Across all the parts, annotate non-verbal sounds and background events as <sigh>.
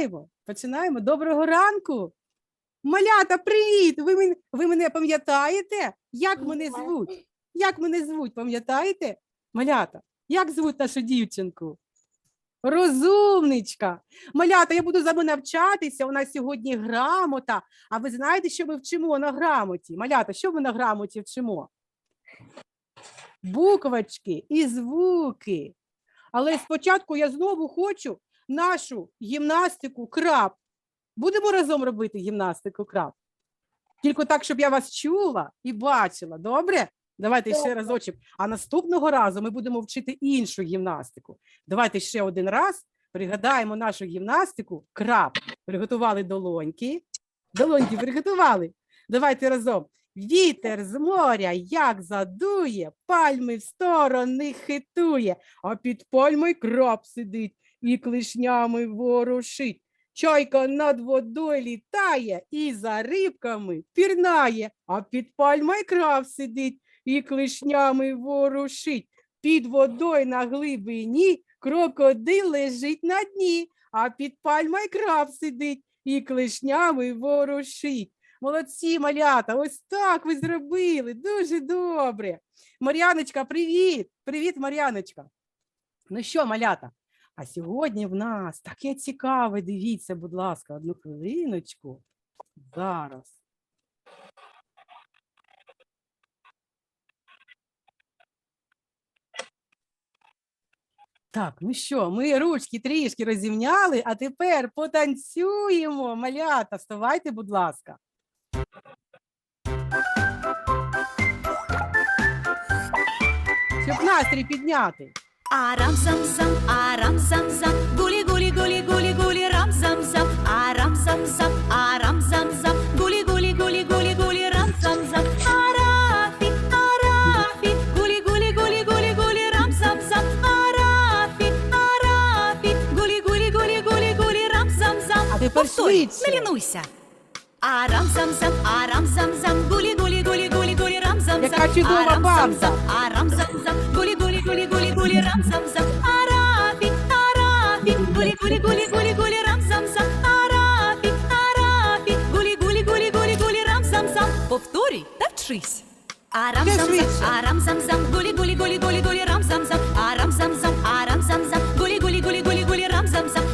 Починаємо. Починаємо. Доброго ранку. Малята, привіт! Ви мене, ви мене пам'ятаєте? Як мене звуть? Як мене звуть, пам'ятаєте? Малята, як звуть нашу дівчинку? Розумничка. Малята, я буду з вами навчатися. У нас сьогодні грамота. А ви знаєте, що ми вчимо на грамоті? Малята, що ми на грамоті вчимо? Буквочки і звуки. Але спочатку я знову хочу нашу гімнастику крап. Будемо разом робити гімнастику крап. Тільки так, щоб я вас чула і бачила. Добре? Давайте ще разочок. А наступного разу ми будемо вчити іншу гімнастику. Давайте ще один раз пригадаємо нашу гімнастику крап. Приготували долоньки. Долоньки приготували. Давайте разом. Вітер з моря як задує, пальми в сторони хитує, а під пальмою краб сидить і клишнями ворушить. Чайка над водою літає і за рибками пірнає, а під пальмою краб сидить і клишнями ворушить. Під водою на глибині крокодил лежить на дні, а під пальмою краб сидить і клишнями ворушить. Молодці, малята, ось так ви зробили. Дуже добре. Мар'яночка, привіт! Привіт, Мар'яночка. Ну що, малята? А сьогодні в нас таке цікаве. Дивіться, будь ласка, одну хвилиночку. Зараз. Так, ну що, ми ручки трішки розімняли, а тепер потанцюємо. Малята, вставайте, будь ласка. Щоб настрій підняти. Арам зам зам, арам зам зам, гулі гулі гулі гулі гулі рам зам зам, арам зам зам, арам зам зам, гулі гулі гулі гулі гулі рам зам зам, арафі, арафі, гулі гулі гулі гулі гулі рам зам зам, арафі, арафі, гулі гулі гулі гулі гулі рам зам зам. А Повторюй, швидше. не лінуйся. Арам зам зам, арам зам зам, гулі гулі гулі гулі гулі рам зам зам. Яка чудова арам зам бабця. Гулі гулі гулі гулі рам сам сам Арафі, арафі, гулі гулі гулі гулі гулі рам сам сам Арафі, арафі, гулі гулі гулі гулі гулі рам сам сам. Повторюй та вчись. Арам сам зам, арам сам сам, гулі гулі гулі гулі гулі рам сам сам, Арам сам сам, арам сам сам, гулі гулі гулі гулі гулі рам сам зам.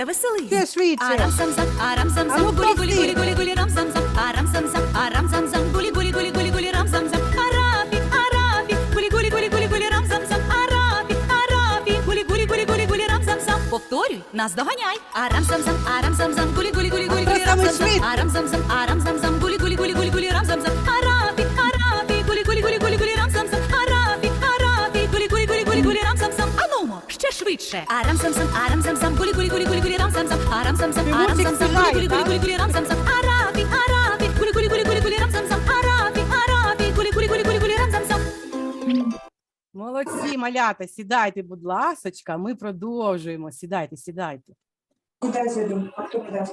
Та веселий. Де швидше. Арам сам зам, арам зам А зам, ну, гулі гулі гулі гулі гулі рам сам зам, арам сам зам, арам сам зам, гулі гулі гулі гулі гулі рам сам зам. Арафі, арафі, гулі гулі гулі гулі гулі рам сам зам, Арафі, арафі, гулі гулі гулі гулі гулі рам сам зам. Повторюй, нас доганяй. Арам сам зам, арам сам зам, гулі гулі гулі гулі гулі хто рам сам зам зам. швидкий? Ще. Арам зам зам, арам зам зам, гулі гулі гулі гулі гулі рам зам зам. Арам зам, Ти арам зам, співаєш, гулі гулі так? гулі гулі рам зам зам. Арафі, арафі, гулі гулі гулі гулі гулі рам зам зам. Арафі, арафі, гулі гулі гулі гулі гулі рам зам зам. Молодці, малята, сідайте, будь ласочка, ми продовжуємо. Сідайте, сідайте. Куда я зайду? А кто куда?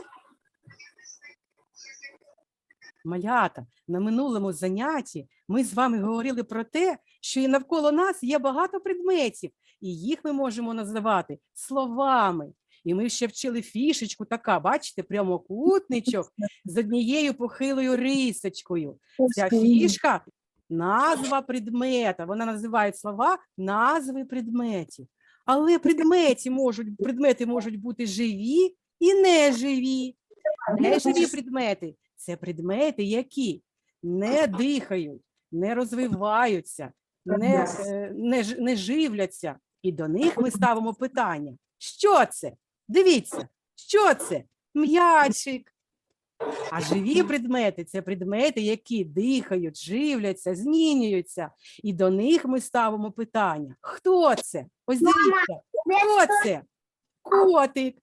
Малята, на минулому занятті ми з вами говорили про те, що і навколо нас є багато предметів, і їх ми можемо називати словами. І ми ще вчили фішечку така, бачите, прямокутничок з однією похилою рисочкою. Ця фішка назва предмета. Вона називає слова назви предметів. Але предмети можуть, предмети можуть бути живі і неживі. Неживі предмети це предмети, які не дихають, не розвиваються, не, е, не, не живляться. І до них ми <laughs> ставимо питання: що це? Дивіться, що це? М'ячик. А живі <laughs> предмети це предмети, які дихають, живляться, змінюються. І до них ми ставимо питання: хто це? Ось дивіться, хто це? Котик.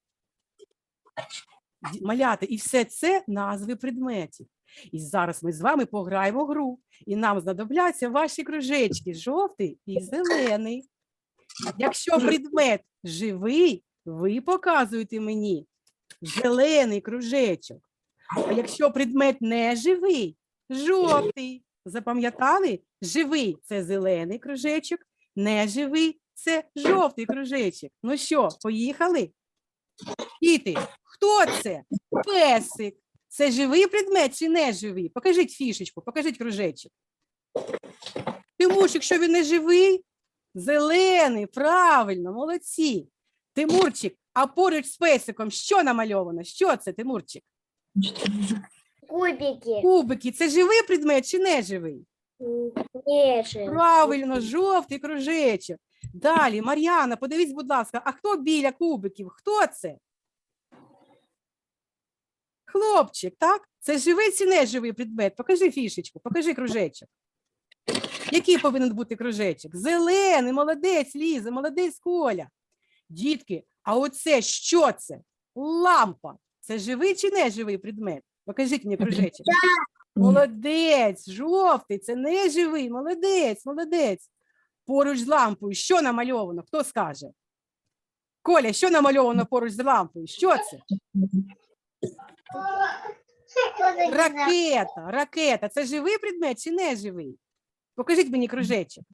Маляти, і все це назви предметів. І зараз ми з вами пограємо в гру, і нам знадобляться ваші кружечки жовтий і зелений. Якщо предмет живий, ви показуєте мені зелений кружечок. А якщо предмет не живий, жовтий. Запам'ятали? Живий це зелений кружечок, неживий це жовтий кружечок. Ну що, поїхали? Діти, хто це? Песик. Це живий предмет чи неживий? Покажіть фішечку, покажіть кружечок. Тимурчик, що він не живий? Зелений, правильно, молодці. Тимурчик, а поруч з песиком що намальовано? Що це, Тимурчик? Кубики. Кубики, це живий предмет чи неживий? Ниже. Правильно, жовтий кружечок. Далі, Мар'яна, подивіться, будь ласка, а хто біля кубиків? Хто це? Хлопчик, так? Це живий чи неживий предмет? Покажи фішечку, покажи кружечок. Який повинен бути кружечок? Зелений, молодець, Ліза, молодець Коля. Дітки, а оце що це? Лампа. Це живий чи неживий предмет? Покажіть мені кружечок. Молодець, жовтий, це не живий, молодець, молодець. Поруч з лампою, що намальовано? Хто скаже? Коля, що намальовано поруч з лампою? Що це? Ракета, ракета. Це живий предмет чи не живий? Покажіть мені кружечок.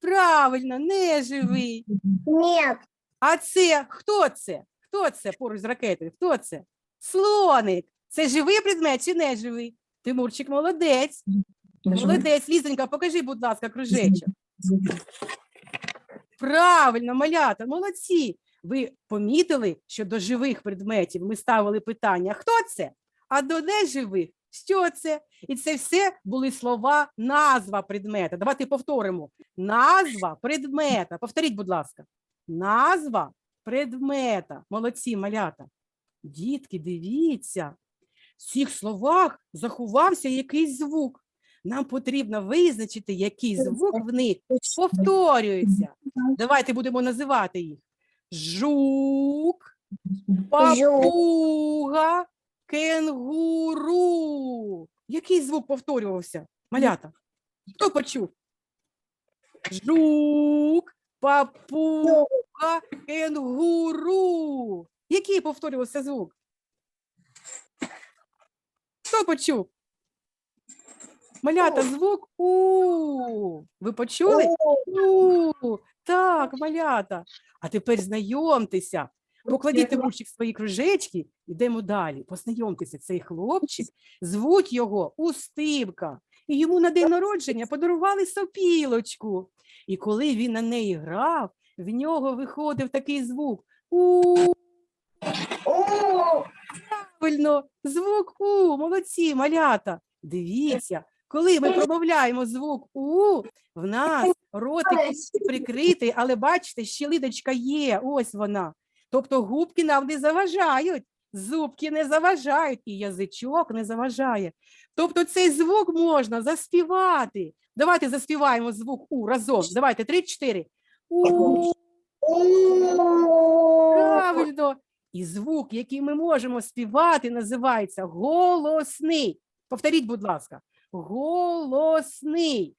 Правильно, не живий. Нет. А це хто це? Хто це поруч з ракетою? Хто це? Слоник. Це живий предмет чи не живий? Тимурчик молодець. Молодець, Лізонька, покажи, будь ласка, кружечок. Правильно, малята, молодці. Ви помітили, що до живих предметів ми ставили питання: хто це? А до неживих що це? І це все були слова назва предмета. Давайте повторимо. Назва предмета. Повторіть, будь ласка. Назва предмета. Молодці, малята. Дітки, дивіться. В цих словах заховався якийсь звук. Нам потрібно визначити, який звук в них повторюється. Давайте будемо називати їх. Жук, папуга, кенгуру. Який звук повторювався? Малята. Хто почув? Жук, папуга, кенгуру. Який повторювався звук? Хто почув? Малята, звук у. Ви почули? У, так, малята. А тепер знайомтеся. Покладіть Тимурчик свої кружечки, йдемо далі. Познайомтеся, цей хлопчик, звуть його Устимка. І йому на день народження подарували сопілочку. І коли він на неї грав, в нього виходив такий звук. У. Правильно, звук У. Молодці, малята. Дивіться, коли ми промовляємо звук У, в нас ротик прикритий, але бачите, щелидочка є, ось вона. Тобто губки нам не заважають, зубки не заважають, і язичок не заважає. Тобто цей звук можна заспівати. Давайте заспіваємо звук У разом. Давайте три-чотири. Правильно. І звук, який ми можемо співати, називається голосний. Повторіть, будь ласка, голосний.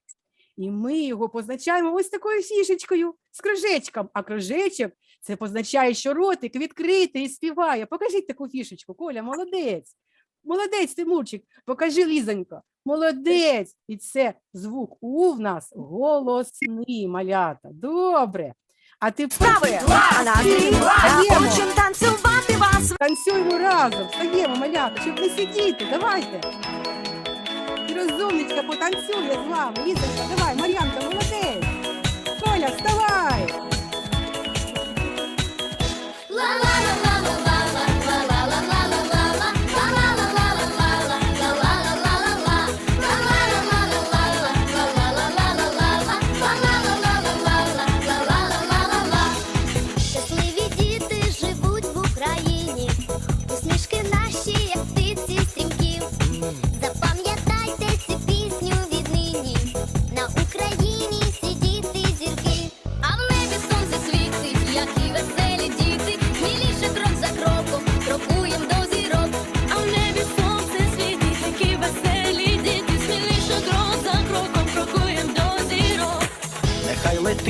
І ми його позначаємо ось такою фішечкою з кружечком. А кружечок це позначає, що ротик відкритий і співає. Покажіть таку фішечку, Коля, молодець. Молодець, Тимурчик, покажи Лізонько. Молодець. І це звук У в нас голосний, малята. Добре. А Даємо. хочем танцювати вас. танцюємо разом, встаємо, малята, щоб не сидіти. Давайте. Розумничка потанцює з вами. Лізонька, давай, Мар'янка, молодець. Коля, вставай.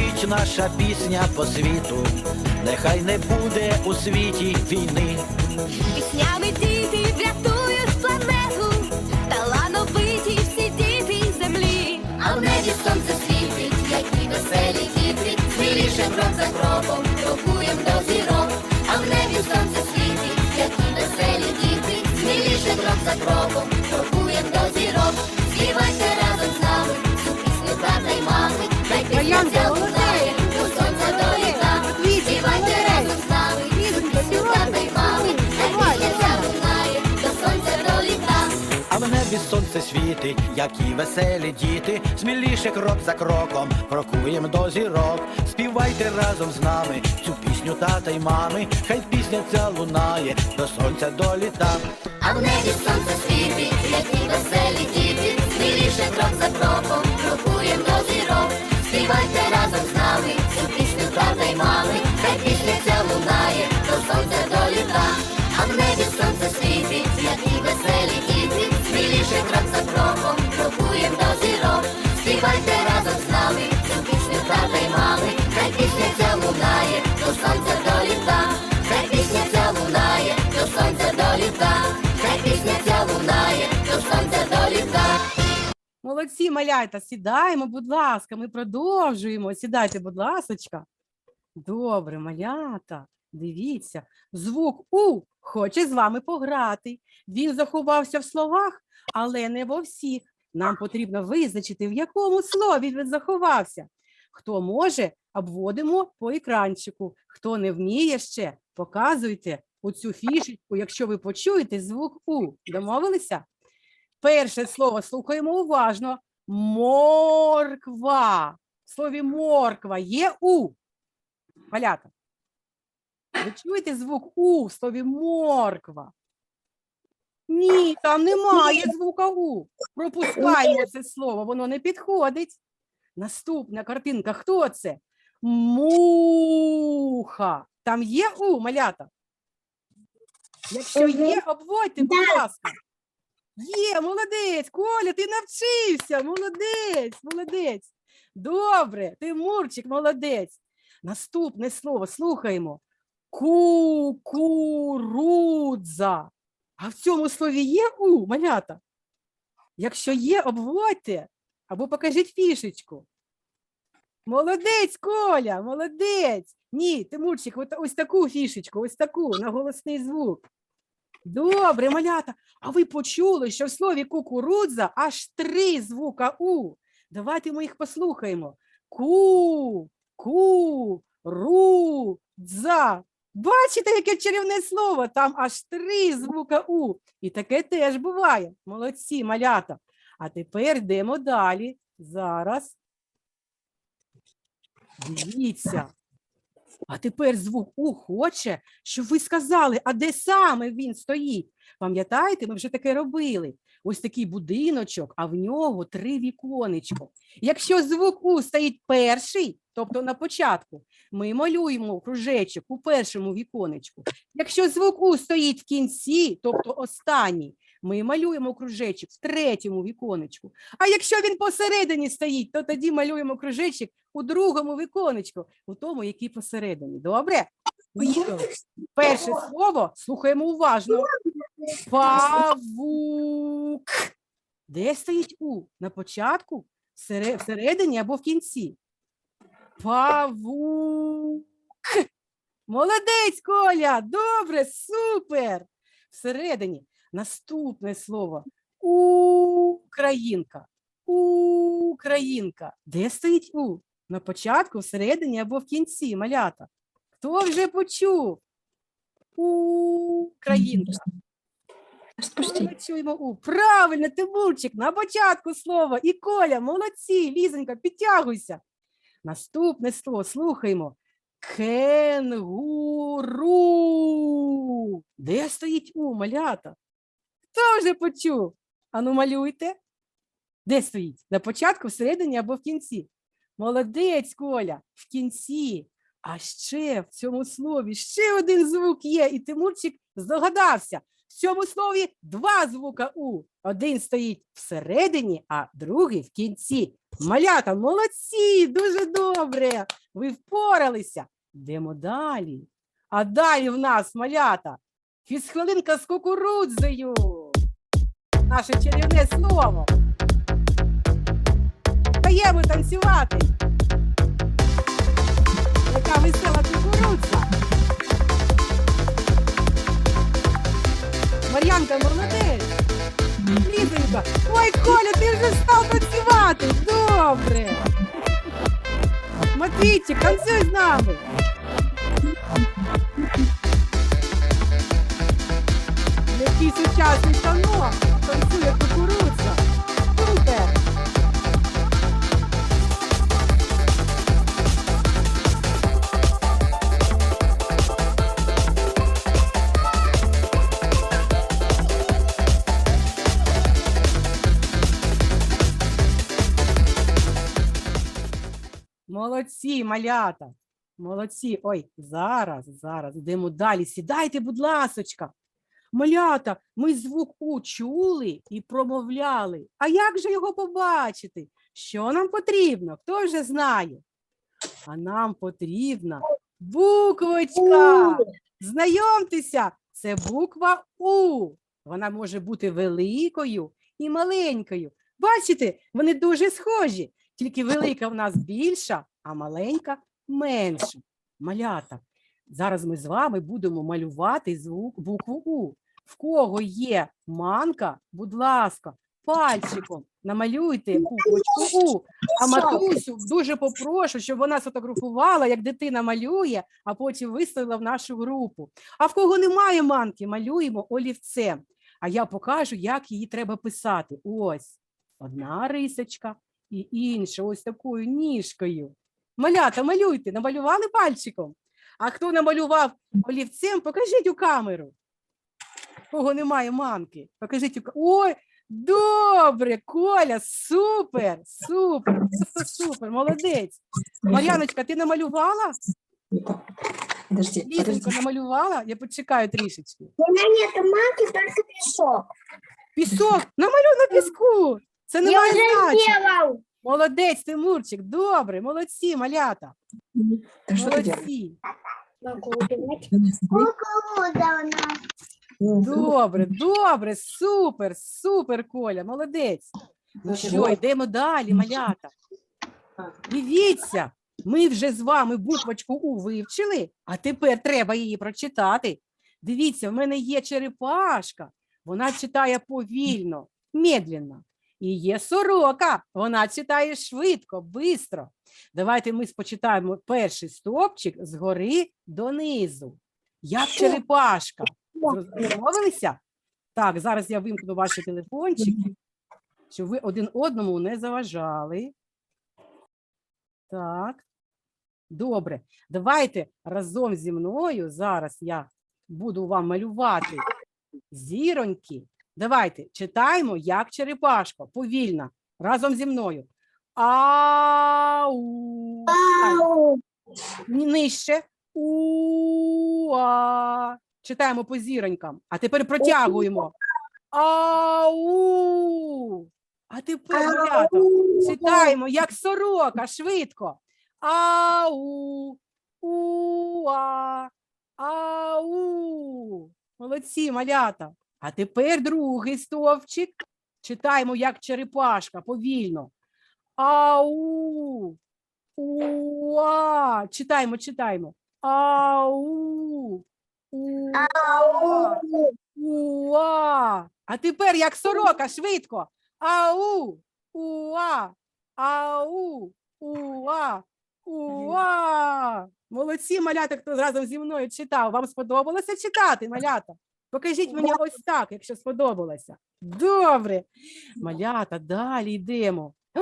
звучить наша пісня по світу, нехай не буде у світі війни. Піснями діти врятують планету, талановиті всі діти землі, а в небі сонце світить, які веселі діти, Вирішим крок за кропом, рухуєм до зірок, а в небі сонце світить, і веселі діти, Вирішим крок за кроком. троянда лужає, до сонця доліта, співайте разом з нами, пісеньки тата й мами, хай вітря лунає, до сонця доліта. А в небі сонце світить, які веселі діти, сміліше крок за кроком, крокуєм до зірок. Співайте разом з нами цю пісню тата й мами, хай пісня ця лунає, до сонця доліта. А в небі сонце світить, які веселі діти, сміліше крок за кроком. Співайте разом з нами цю пісню й мами, хай пісня ця лунає до сонця до літа. А в небі сонце світить, і веселі діти, сміліше крок за кроком, крокуєм до зірок. Співайте Молодці, малята, сідаємо, будь ласка, ми продовжуємо. Сідайте, будь ласочка. Добре, малята, дивіться, звук У хоче з вами пограти. Він заховався в словах, але не во всіх. Нам потрібно визначити, в якому слові він заховався. Хто може, обводимо по екранчику. Хто не вміє ще, показуйте оцю фішечку, якщо ви почуєте звук У. Домовилися? Перше слово слухаємо уважно. Морква. В слові морква є У. Малята. Ви чуєте звук У в слові морква? Ні, там немає звука У. Пропускаємо це слово, воно не підходить. Наступна картинка. Хто це? Муха. Там є У, малята? Якщо є, обводьте, будь ласка. Є, молодець, Коля, ти навчився. Молодець, молодець. Добре, Тимурчик, молодець. Наступне слово слухаємо. Кукурудза. А в цьому слові є у, малята? Якщо є, обводьте або покажіть фішечку. Молодець, Коля, молодець. Ні, Тимурчик, от ось таку фішечку, ось таку на голосний звук. Добре, малята. А ви почули, що в слові кукурудза аж три звука У. Давайте ми їх послухаємо. Ку, ку, ру, дза. Бачите, яке чарівне слово? Там аж три звука У. І таке теж буває. Молодці, малята. А тепер йдемо далі. Зараз. Дивіться. А тепер звук У хоче, щоб ви сказали, а де саме він стоїть. Пам'ятаєте, ми вже таке робили. Ось такий будиночок, а в нього три віконечко. Якщо звук У стоїть перший, тобто на початку, ми малюємо кружечок у першому віконечку. Якщо звук У стоїть в кінці, тобто останній, ми малюємо кружечок в третьому віконечку. А якщо він посередині стоїть, то тоді малюємо кружечок у другому віконечку, у тому, який посередині. Добре? Перше слово слухаємо уважно. Павук. Де стоїть У? На початку, всередині або в кінці? Павук. Молодець, Коля! Добре, супер! Всередині. Наступне слово. Українка. Українка. Де стоїть У? На початку, всередині або в кінці, малята. Хто вже почув? Українка. Ми чуємо У. Правильно, Тимурчик, на початку слова. І Коля, молодці, Лізонька, підтягуйся. Наступне слово слухаємо. Кенгуру. Де стоїть У, малята? Хто вже почув? Ану, малюйте. Де стоїть? На початку, всередині або в кінці? Молодець, Коля, в кінці. А ще в цьому слові ще один звук є, і Тимурчик здогадався. В цьому слові два звука У. Один стоїть всередині, а другий в кінці. Малята, молодці, дуже добре. Ви впоралися. Йдемо далі. А далі в нас малята. Фізхвилинка з кукурудзою. Наше чарівне слово. Даємо танцювати. Яка весела кукурудза. Мар'янка, молодець. Лізонька. Ой, Коля, ти вже став танцювати. Добре. Матвійчик, танцюй з нами. такий сучасний шанок, танцює кукурудза. Круте. Молодці, малята. Молодці. Ой, зараз, зараз йдемо далі. Сідайте, будь ласочка. Малята, ми звук У чули і промовляли. А як же його побачити? Що нам потрібно? Хто вже знає? А нам потрібна буквочка. Знайомтеся, це буква У. Вона може бути великою і маленькою. Бачите, вони дуже схожі, тільки велика в нас більша, а маленька менша. Малята. Зараз ми з вами будемо малювати звук букву У. В кого є манка, будь ласка, пальчиком намалюйте буквочку У. А матусю дуже попрошу, щоб вона сфотографувала, як дитина малює, а потім виставила в нашу групу. А в кого немає манки, малюємо олівцем. А я покажу, як її треба писати. Ось одна рисочка і інша, ось такою ніжкою. Малята, малюйте, намалювали пальчиком. А хто намалював олівцем, покажіть у камеру. Кого немає манки, покажіть Ой, добре, Коля, супер, супер, просто супер, молодець. Мар'яночка, ти намалювала? Подожди, подожди. намалювала? Я почекаю трішечки. У меня нет манки, только песок. Пісок, намалюй на піску. Це не має значення. сделал. Молодець, Тимурчик, добре, молодці, малята. Да что ты делаешь? Молодці. Кукуруза у нас. Добре, добре, супер, супер, Коля, молодець. Ну що, йдемо далі, малята. Дивіться, ми вже з вами буквочку У вивчили, а тепер треба її прочитати. Дивіться, в мене є черепашка, вона читає повільно, медленно. І є сорока, вона читає швидко, бистро. Давайте ми спочитаємо перший стовпчик згори донизу. Як черепашка. Домовилися? Так, зараз я вимкну ваші телефончики, щоб ви один одному не заважали. Так. Добре. Давайте разом зі мною зараз я буду вам малювати зіроньки. Давайте читаємо як черепашка. Повільно. Разом зі мною. Ау. Ні- Нижче. У-а. Читаємо по зіронькам. А тепер протягуємо. Ау. А тепер, малята, читаємо, як сорока, швидко. Ау. Уа. Ау. Молодці, малята. А тепер другий стовпчик. Читаємо, як черепашка, повільно. Ау. Уа. Читаємо, читаємо. Ау. Уа. Уа. А тепер як сорока, швидко. Ау. Уа. Ау. Уа. Уа. Молодці, малята, хто разом зі мною читав. Вам сподобалося читати, малята? Покажіть мені ось так, якщо сподобалося. Добре. Малята, далі йдемо. О,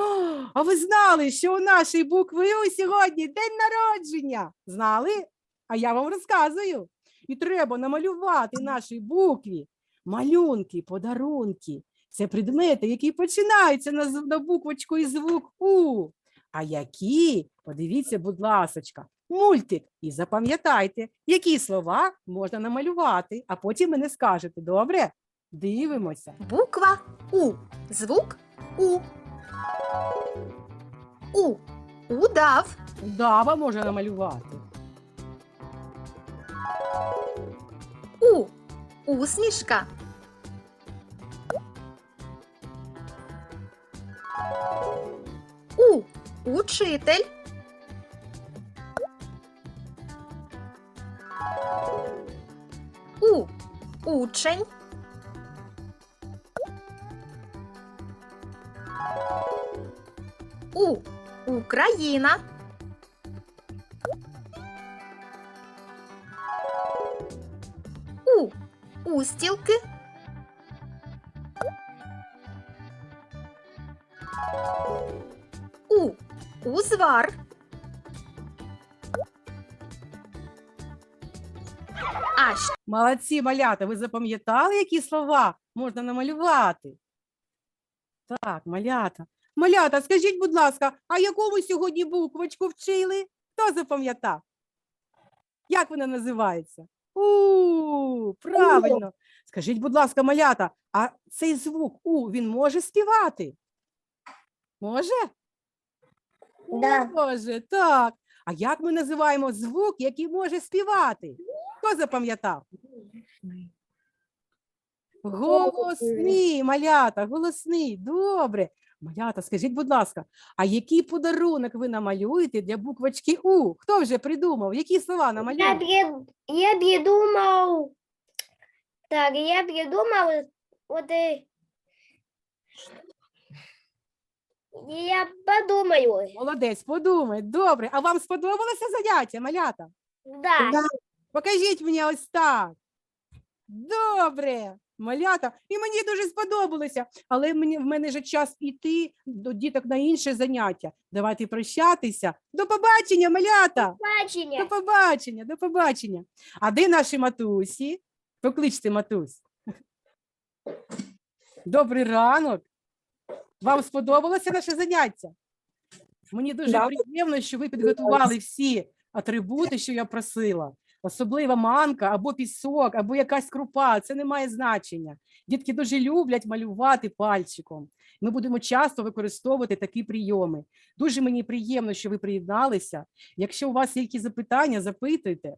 А ви знали, що у нашої букви У сьогодні день народження? Знали? А я вам розказую. І треба намалювати нашій букві малюнки, подарунки. Це предмети, які починаються на, на буквочку і звук У. А які, подивіться, будь ласочка, мультик. І запам'ятайте, які слова можна намалювати, а потім мене скажете, добре? Дивимося. Буква У. Звук У. У. Удав. Удава можна намалювати. У. Усмішка. У. Учитель. У. Учень. У. Україна. Устілки. У. Узвар. А Молодці, малята, ви запам'ятали, які слова можна намалювати? Так, малята. Малята, скажіть, будь ласка, а яку ви сьогодні буквочку вчили? Хто запам'ятав? Як вона називається? У, правильно. Скажіть, будь ласка, малята, а цей звук У він може співати? Може? Да. Може, так. А як ми називаємо звук, який може співати? Хто запам'ятав? Голосний, малята, голосний. Добре. Малята, скажіть, будь ласка, а який подарунок ви намалюєте для буквочки У? Хто вже придумав? Які слова Я, намалюєте? прид- я придумал. Так, я придумал. Вот и... Я подумаю. Молодець, подумай. Добре. А вам сподобалося заняття, малята? Да. Покажіть мені ось так. Добре, малята. І мені дуже сподобалося. Але мені, в мене вже час іти до діток на інше заняття. Давайте прощатися. До побачення, малята. До Бачення. побачення, до побачення. А де наші матусі? Покличте матусь. Добрий ранок. Вам сподобалося наше заняття? Мені дуже Да. приємно, що ви підготували всі атрибути, що я просила. Особливо манка або пісок, або якась крупа. Це не має значення. Дітки дуже люблять малювати пальчиком. Ми будемо часто використовувати такі прийоми. Дуже мені приємно, що ви приєдналися. Якщо у вас є якісь запитання, запитуйте.